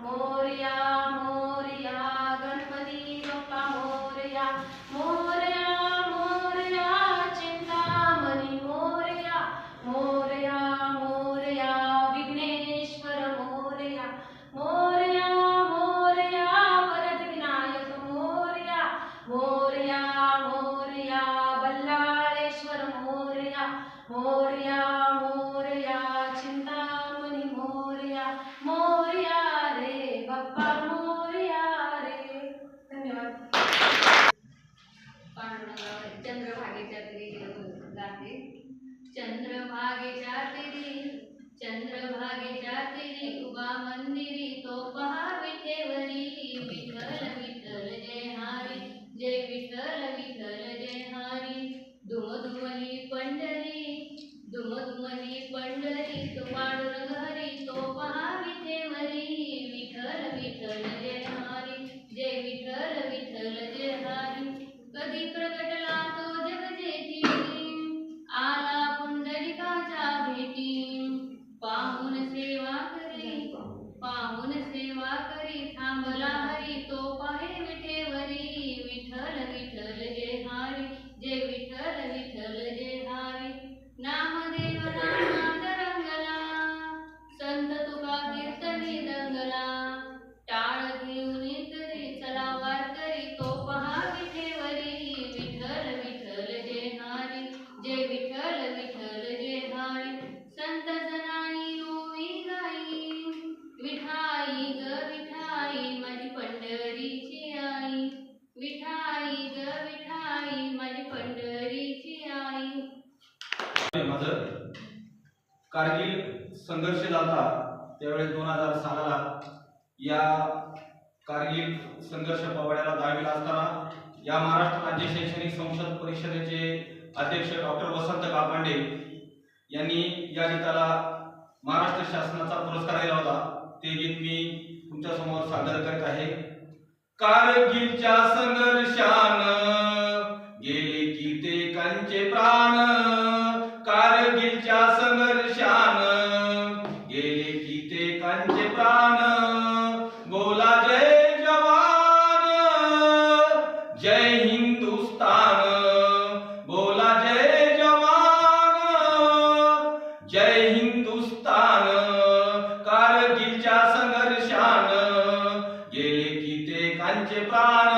मोर्या मोर्या गणपती बाप्पा मोर्या मोर्या मोर्या चिंतामणी मोर्या मोर्या विघ्नेश्वर मोर्या मोर्या मोर्या परत विनायक मोर्या मोर्या मोर्या बल्लाळेश्वर मोर्या मोर्या चिंतामणी मोर्या मंगल गीत तो पांडुरंग हरी तो पहा कारगिल संघर्ष झाला त्यावेळेस दोन हजार सहाला या कारगिल संघर्ष पवाड्याला जावेला असताना या महाराष्ट्र राज्य शैक्षणिक संशोधन परिषदेचे अध्यक्ष डॉक्टर वसंत कापांडे यांनी या गीताला महाराष्ट्र शासनाचा पुरस्कार दिला होता. ते गीत मी तुमच्यासमोर सादर करत आहे. कारगिलच्या संघर्षानं त्यांचे प्राण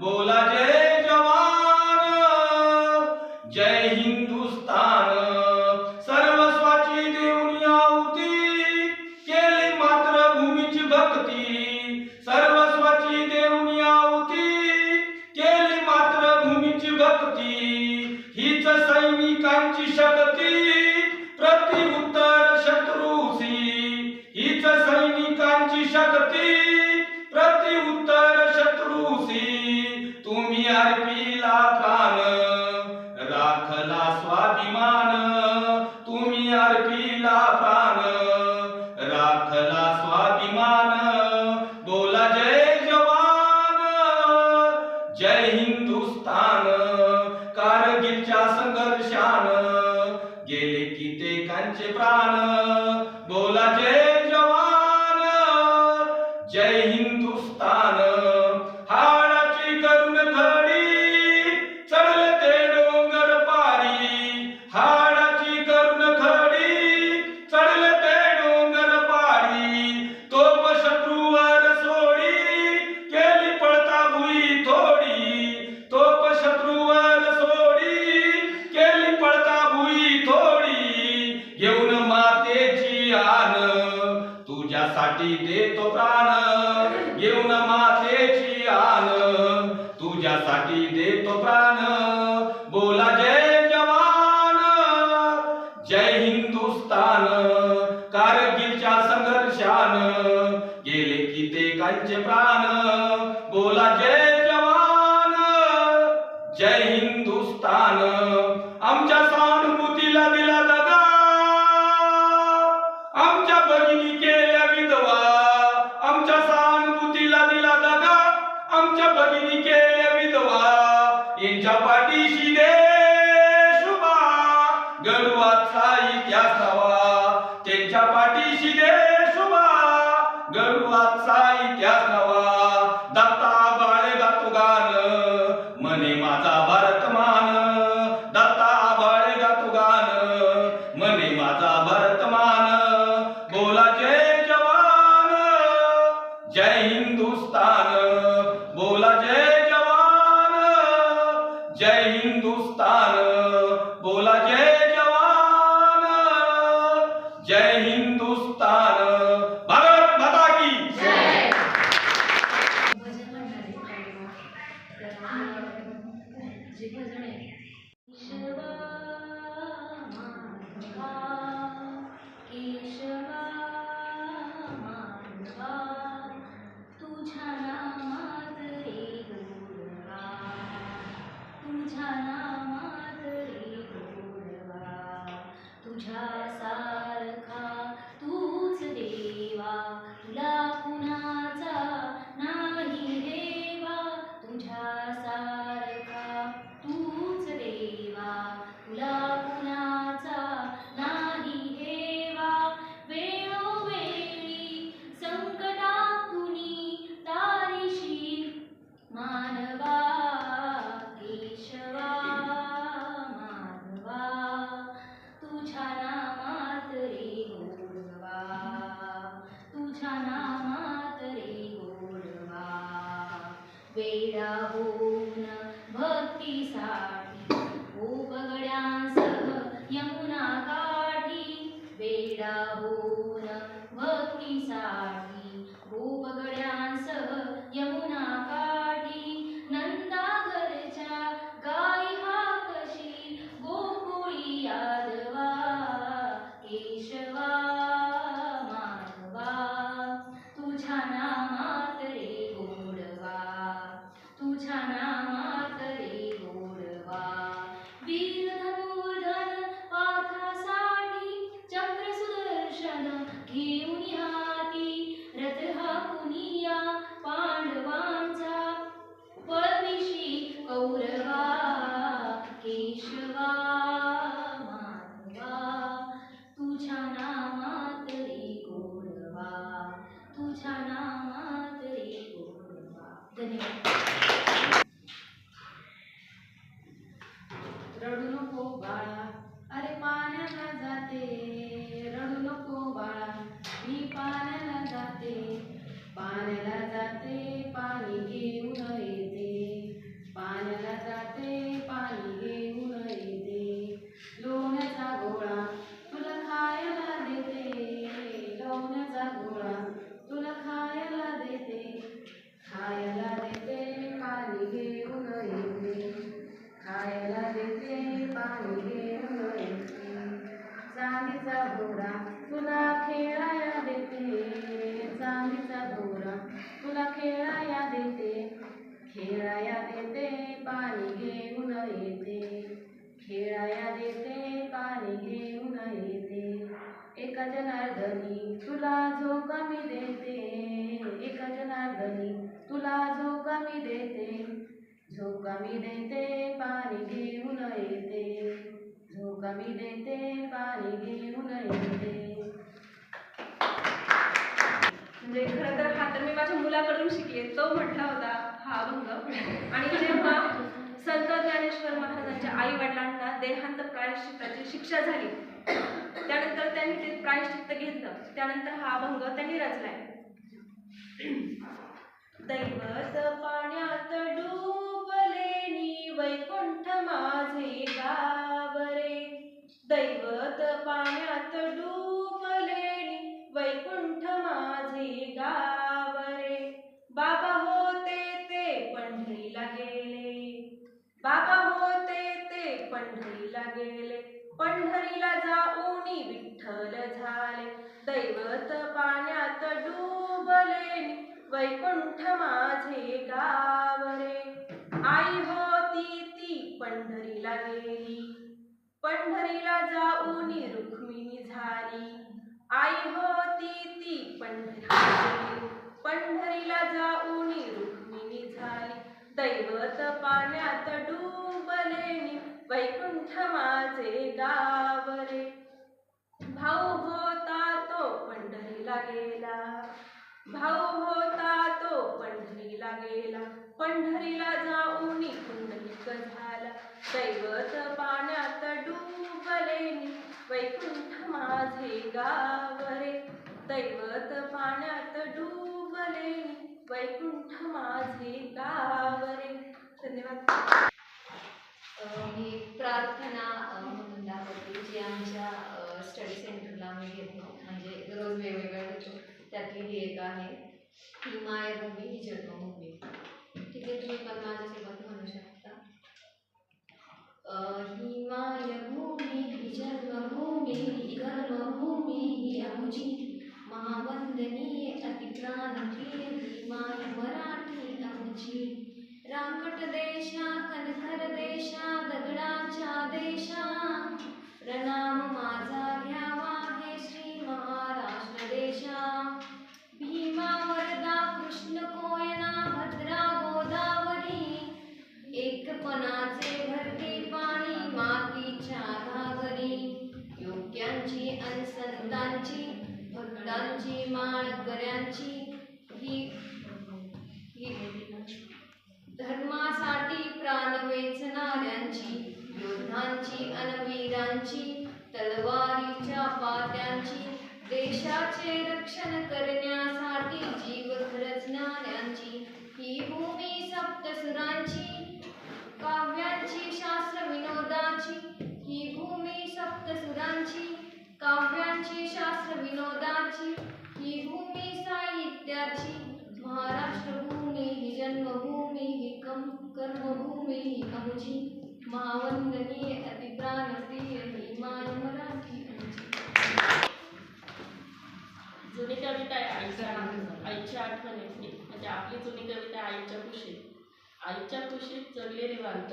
बोला जय जवान. जय हिंदुस्थान. सर्वस्वाची देऊन आवती केली मात्र भूमीची भक्ती. सर्वस्वाची देऊन आवती केली मात्र भूमीची भक्ती. हीच सैनिकांची शक्ती प्रतिउत्तर शत्रुशी शत्रूसी. हीच सैनिकांची शक्ती. तुझ्यासाठी देतो प्राण. घेऊन माथेची आन तुझ्यासाठी தபரத்மான नामात रे गोडवा. वेडा होऊन सा एका तुला झोका मी देते. एका नांदणी तुला झोका मी देते. झोका मी देते पाणी घेऊन येते. झोका मी देते पाणी घेऊन येते. म्हणजे खरं तर हा तर मी माझ्या मुलाकडून शिकले. तो म्हटला होता हा अभंग आणि जेव्हा संत ज्ञानेश्वर महाराजांच्या आई वडिलांना देहांत प्रायश्चिताची शिक्षा झाली त्यानंतर त्यांनी ते प्रायश्चित्त घेतलं त्यानंतर हा अभंग त्यांनी रचलाय. दैवत पाण्यात डुबलेनी वैकुंठ माझे गावरे. दैवत पाण्यात डुबलेनी वैकुंठ माझे गावरे. बाबा होते ते पंढरीला गेले. बाबा होते ते पंढरीला गेले. पंढरीला जाऊनी विठ्ठल झाले. दैवत पाण्यात डुबले वैकुंठ माझे गावरे. आई होती ती पंढरीला गेली. पंढरीला जाऊनी रुक्मिणी झाली. आई होती ती पंढरीला गेली. पंढरीला जाऊनी रुक्मिणी झाली. दैवत पाण्यात डुबलेनी वैकुंठ माझे गेला. भाऊ होता तो पंढरीला गेला. पंढरीला जाऊन पुंडलिक झाला. दैवत पाण्यात डुबले वैकुंठ माझे गावरे. दैवत पाण्यात डुबले वैकुंठ माझे गावरे. धन्यवाद. ही मायभूमी ही जन्मभूमी. ठीक आहे तुम्ही पण माझ्यासोबत म्हणू शकता. ही मायभूमी ही जन्मभूमी ही कर्मभूमी ही आमची महावंदनीय अतिक्रांती ही माय मराठी आमची रामकट देशा कनखर देशा दगडाच्या देशा. प्रणाम माझा घ्यावा हे श्री महाराष्ट्र देशा. कोयना भद्रा गोदावरी. एकपणाचे भरती पाणी मातीच्या घागरी. योग्यांची अनुसंतांची भक्तांची माळकऱ्यांची. ही धर्मासाठी प्राण वेचणाऱ्यांची योद्धांची अनवीरांची तलवारीच्या पात्यांची देशाचे रक्षण करण्यास ही भूमी सप्तसुरांची काव्यांची शास्त्र विनोदाची ही भूमी सप्तसुरांची काव्यांची शास्त्र विनोदाची ही भूमी साहित्याची महाराष्ट्र भूमी ही जन्मभूमी ही कम कर्मभूमी ही अमुची महावंदनीय अतिप्राणप्रिय ही माय मराठी जुनी कविता आईच्या आईच्या म्हणजे आपली जुनी कविता आईच्या कुशीत. आईच्या कुशीत जगले निवांत.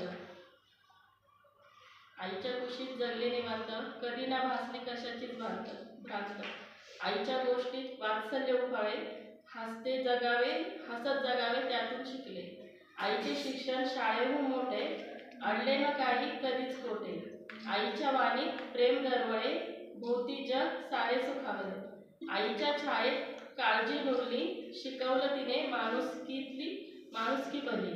आईच्या कुशीत जगले निवांत. कधी ना भासले कशाचीच भांत भ्रांत. आईच्या गोष्टीत वात्सल्य उफाळे हसते जगावे हसत जगावे त्यातून शिकले. आईचे शिक्षण शाळेहून मोठे. अडले ना काही कधीच खोटे. आईच्या वाणीत प्रेम दरवळे. भोवती जग सारे सुखावले. आईच्या छायेत काळजी भरली शिकवलं तिने माणुसकीतली माणुसकी भरली